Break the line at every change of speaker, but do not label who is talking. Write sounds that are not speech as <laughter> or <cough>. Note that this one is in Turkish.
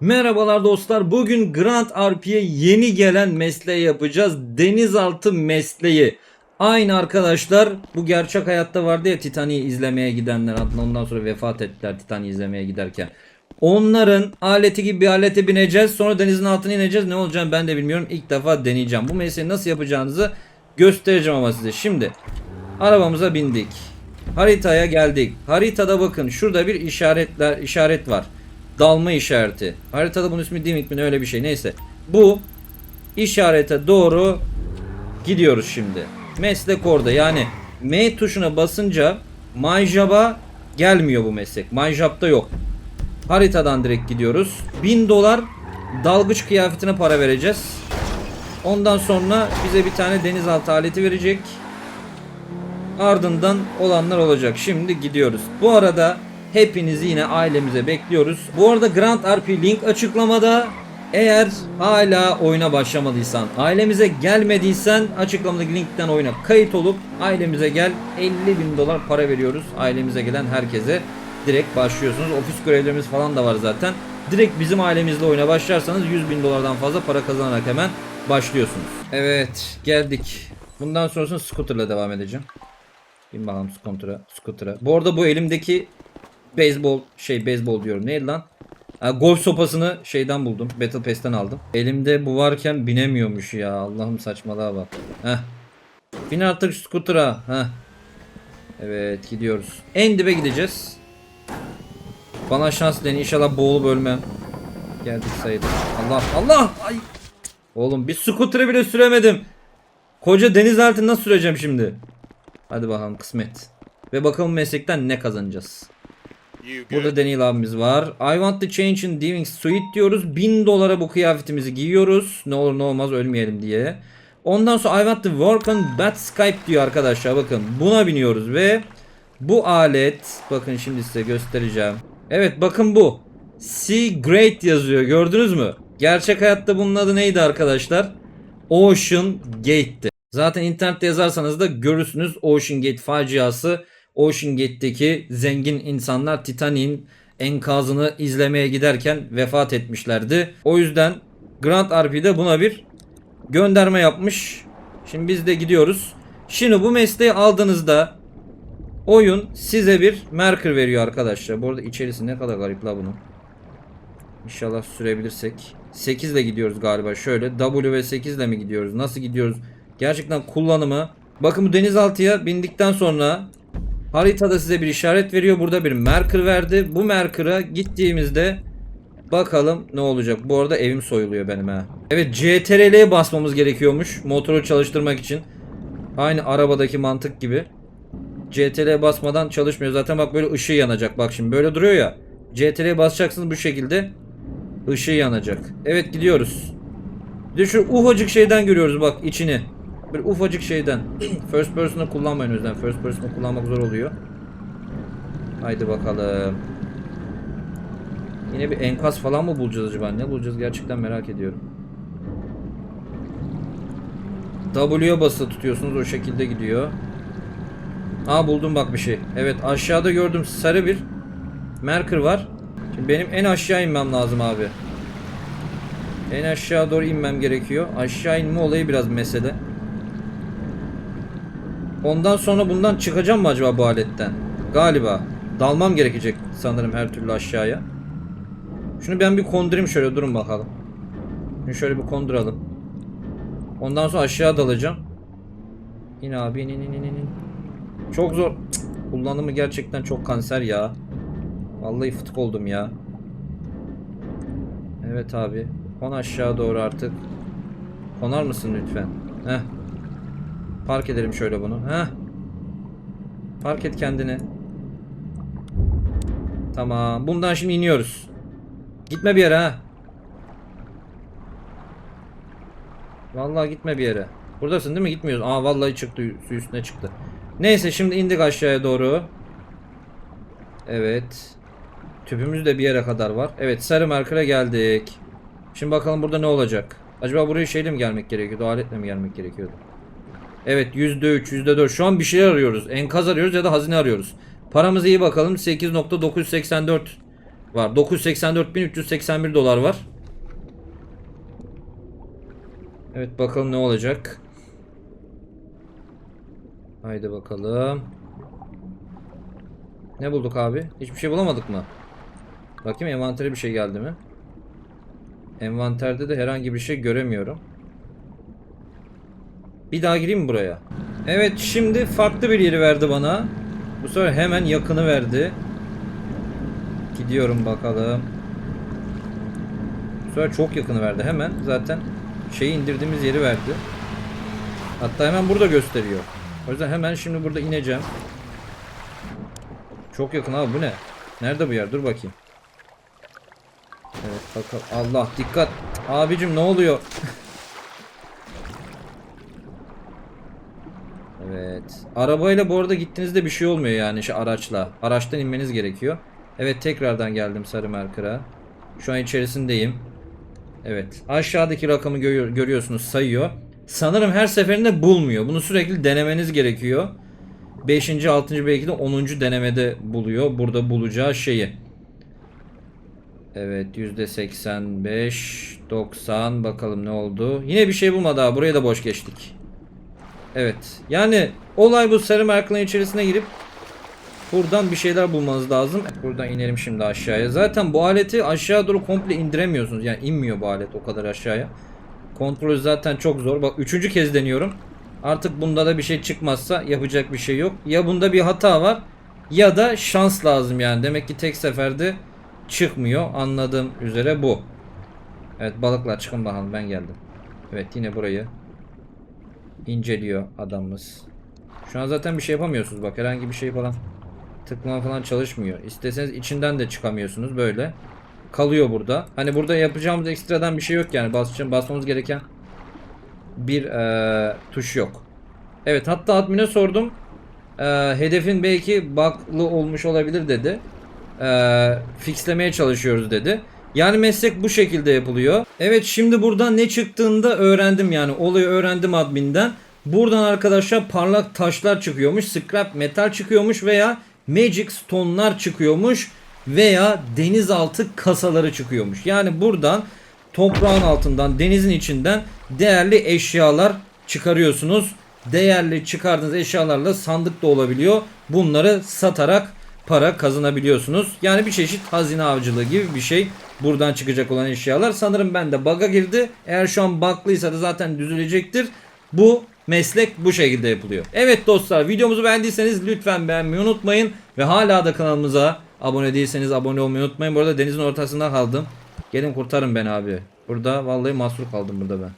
Merhabalar dostlar. Bugün Grand RP'ye yeni gelen mesleği yapacağız. Denizaltı mesleği. Aynı arkadaşlar bu gerçek hayatta vardı ya Titanic'i izlemeye gidenler adına ondan sonra vefat ettiler Titanic'i izlemeye giderken. Onların aleti gibi bir alete bineceğiz. Sonra denizin altına ineceğiz. Ne olacağını ben de bilmiyorum. İlk defa deneyeceğim. Bu mesleği nasıl yapacağınızı göstereceğim ama size. Şimdi arabamıza bindik. Haritaya geldik. Haritada bakın şurada bir işaretler işaret var. Dalma işareti. Haritada bunun ismi Dimit mi öyle bir şey. Neyse. Bu işarete doğru gidiyoruz şimdi. Meslek orada. Yani M tuşuna basınca MyJob'a gelmiyor bu meslek. MyJob'da yok. Haritadan direkt gidiyoruz. 1000 dolar dalgıç kıyafetine para vereceğiz. Ondan sonra bize bir tane denizaltı aleti verecek. Ardından olanlar olacak. Şimdi gidiyoruz. Bu arada hepinizi yine ailemize bekliyoruz. Bu arada Grand RP link açıklamada. Eğer hala oyuna başlamadıysan, ailemize gelmediysen açıklamadaki linkten oyuna kayıt olup ailemize gel. 50 bin dolar para veriyoruz ailemize gelen herkese. Direkt başlıyorsunuz. Ofis görevlerimiz falan da var zaten. Direkt bizim ailemizle oyuna başlarsanız 100 bin dolardan fazla para kazanarak hemen başlıyorsunuz. Evet geldik. Bundan sonrasını scooterla devam edeceğim. Bin bakalım scooter'a. scooter'a. Bu arada bu elimdeki beyzbol şey beyzbol diyorum. Neydi lan? Ha, golf sopasını şeyden buldum. Battle Pass'ten aldım. Elimde bu varken binemiyormuş ya. Allah'ım saçmalığa bak. Heh. Bin artık scooter'a. Heh. Evet gidiyoruz. En dibe gideceğiz. Bana şans dileyin. İnşallah boğulup ölmem. Geldik sayılır. Allah Allah. Ay. Oğlum bir scooter'ı bile süremedim. Koca deniz altını süreceğim şimdi? Hadi bakalım kısmet. Ve bakalım meslekten ne kazanacağız. Burada Daniel abimiz var. I want to change in diving suit diyoruz. 1000 dolara bu kıyafetimizi giyiyoruz. Ne olur ne olmaz ölmeyelim diye. Ondan sonra I want to work on bat Skype diyor arkadaşlar. Bakın buna biniyoruz ve bu alet bakın şimdi size göstereceğim. Evet bakın bu. Sea Great yazıyor gördünüz mü? Gerçek hayatta bunun adı neydi arkadaşlar? Ocean Gate'ti. Zaten internette yazarsanız da görürsünüz Ocean Gate faciası. Ocean Gate'deki zengin insanlar Titanic'in enkazını izlemeye giderken vefat etmişlerdi. O yüzden Grand RP'de buna bir gönderme yapmış. Şimdi biz de gidiyoruz. Şimdi bu mesleği aldığınızda oyun size bir marker veriyor arkadaşlar. Bu arada içerisi ne kadar garip la bunun. İnşallah sürebilirsek. 8 ile gidiyoruz galiba. Şöyle W ve 8 ile mi gidiyoruz? Nasıl gidiyoruz? Gerçekten kullanımı. Bakın bu denizaltıya bindikten sonra haritada size bir işaret veriyor. Burada bir marker verdi. Bu marker'a gittiğimizde bakalım ne olacak. Bu arada evim soyuluyor benim ha. Evet CTRL'ye basmamız gerekiyormuş. Motoru çalıştırmak için. Aynı arabadaki mantık gibi. CTRL basmadan çalışmıyor. Zaten bak böyle ışığı yanacak. Bak şimdi böyle duruyor ya. CTRL'ye basacaksınız bu şekilde. ışığı yanacak. Evet gidiyoruz. Bir de şu ufacık şeyden görüyoruz bak içini. Bir ufacık şeyden. First person'ı kullanmayın o yüzden. First person'ı kullanmak zor oluyor. Haydi bakalım. Yine bir enkaz falan mı bulacağız acaba? Ne bulacağız gerçekten merak ediyorum. W'ye basılı tutuyorsunuz o şekilde gidiyor. Aa buldum bak bir şey. Evet aşağıda gördüm sarı bir marker var. Şimdi benim en aşağı inmem lazım abi. En aşağı doğru inmem gerekiyor. Aşağı inme olayı biraz mesele. Ondan sonra bundan çıkacağım mı acaba bu aletten? Galiba. Dalmam gerekecek sanırım her türlü aşağıya. Şunu ben bir kondurayım şöyle durun bakalım. Şunu şöyle bir konduralım. Ondan sonra aşağı dalacağım. İn abi in in in in. Çok zor. Cık, Kullanımı gerçekten çok kanser ya. Vallahi fıtık oldum ya. Evet abi. Kon aşağı doğru artık. Konar mısın lütfen? Heh. Park edelim şöyle bunu. Heh. Park et kendini. Tamam. Bundan şimdi iniyoruz. Gitme bir yere ha. Vallahi gitme bir yere. Buradasın değil mi? Gitmiyoruz. Aa vallahi çıktı. Su üstüne çıktı. Neyse şimdi indik aşağıya doğru. Evet. Tüpümüz de bir yere kadar var. Evet sarı markere geldik. Şimdi bakalım burada ne olacak. Acaba buraya şeyle mi gelmek gerekiyordu? Aletle mi gelmek gerekiyordu? Evet %3 %4 şu an bir şey arıyoruz. Enkaz arıyoruz ya da hazine arıyoruz. Paramıza iyi bakalım. 8.984 Var. 984.381 dolar var. Evet bakalım ne olacak. Haydi bakalım. Ne bulduk abi? Hiçbir şey bulamadık mı? Bakayım envantere bir şey geldi mi? Envanterde de herhangi bir şey göremiyorum. Bir daha gireyim mi buraya? Evet şimdi farklı bir yeri verdi bana. Bu sefer hemen yakını verdi. Gidiyorum bakalım. Bu sefer çok yakını verdi. Hemen zaten şeyi indirdiğimiz yeri verdi. Hatta hemen burada gösteriyor. O yüzden hemen şimdi burada ineceğim. Çok yakın abi bu ne? Nerede bu yer? Dur bakayım. Evet bakalım. Allah dikkat. Abicim ne oluyor? <laughs> evet. Arabayla bu arada gittiğinizde bir şey olmuyor yani şu araçla. Araçtan inmeniz gerekiyor. Evet tekrardan geldim Sarı Merkır'a. Şu an içerisindeyim. Evet. Aşağıdaki rakamı görüyor- görüyorsunuz sayıyor. Sanırım her seferinde bulmuyor. Bunu sürekli denemeniz gerekiyor. 5. 6. belki de 10. denemede buluyor. Burada bulacağı şeyi. Evet %85 90 bakalım ne oldu. Yine bir şey bulmadı ha. Buraya da boş geçtik. Evet. Yani olay bu sarı markanın içerisine girip buradan bir şeyler bulmanız lazım. Buradan inelim şimdi aşağıya. Zaten bu aleti aşağı doğru komple indiremiyorsunuz. Yani inmiyor bu alet o kadar aşağıya. Kontrolü zaten çok zor. Bak üçüncü kez deniyorum. Artık bunda da bir şey çıkmazsa yapacak bir şey yok. Ya bunda bir hata var ya da şans lazım yani. Demek ki tek seferde çıkmıyor. Anladığım üzere bu. Evet balıklar çıkın bakalım ben geldim. Evet yine burayı inceliyor adamımız. Şu an zaten bir şey yapamıyorsunuz bak herhangi bir şey falan tıklama falan çalışmıyor. İsteseniz içinden de çıkamıyorsunuz böyle. Kalıyor burada. Hani burada yapacağımız ekstradan bir şey yok yani basacağım basmamız gereken bir eee, tuş yok. Evet hatta admine sordum. Eee, hedefin belki bug'lı olmuş olabilir dedi. Eee, fixlemeye çalışıyoruz dedi. Yani meslek bu şekilde yapılıyor. Evet şimdi buradan ne çıktığında öğrendim yani olayı öğrendim adminden. Buradan arkadaşlar parlak taşlar çıkıyormuş, scrap metal çıkıyormuş veya magic stone'lar çıkıyormuş veya denizaltı kasaları çıkıyormuş. Yani buradan toprağın altından, denizin içinden değerli eşyalar çıkarıyorsunuz. Değerli çıkardığınız eşyalarla sandık da olabiliyor. Bunları satarak para kazanabiliyorsunuz. Yani bir çeşit hazine avcılığı gibi bir şey. Buradan çıkacak olan eşyalar. Sanırım ben de bug'a girdi. Eğer şu an bug'lıysa da zaten düzelecektir. Bu meslek bu şekilde yapılıyor. Evet dostlar videomuzu beğendiyseniz lütfen beğenmeyi unutmayın. Ve hala da kanalımıza abone değilseniz abone olmayı unutmayın. Bu arada denizin ortasında kaldım. Gelin kurtarın beni abi. Burada vallahi mahsur kaldım burada ben.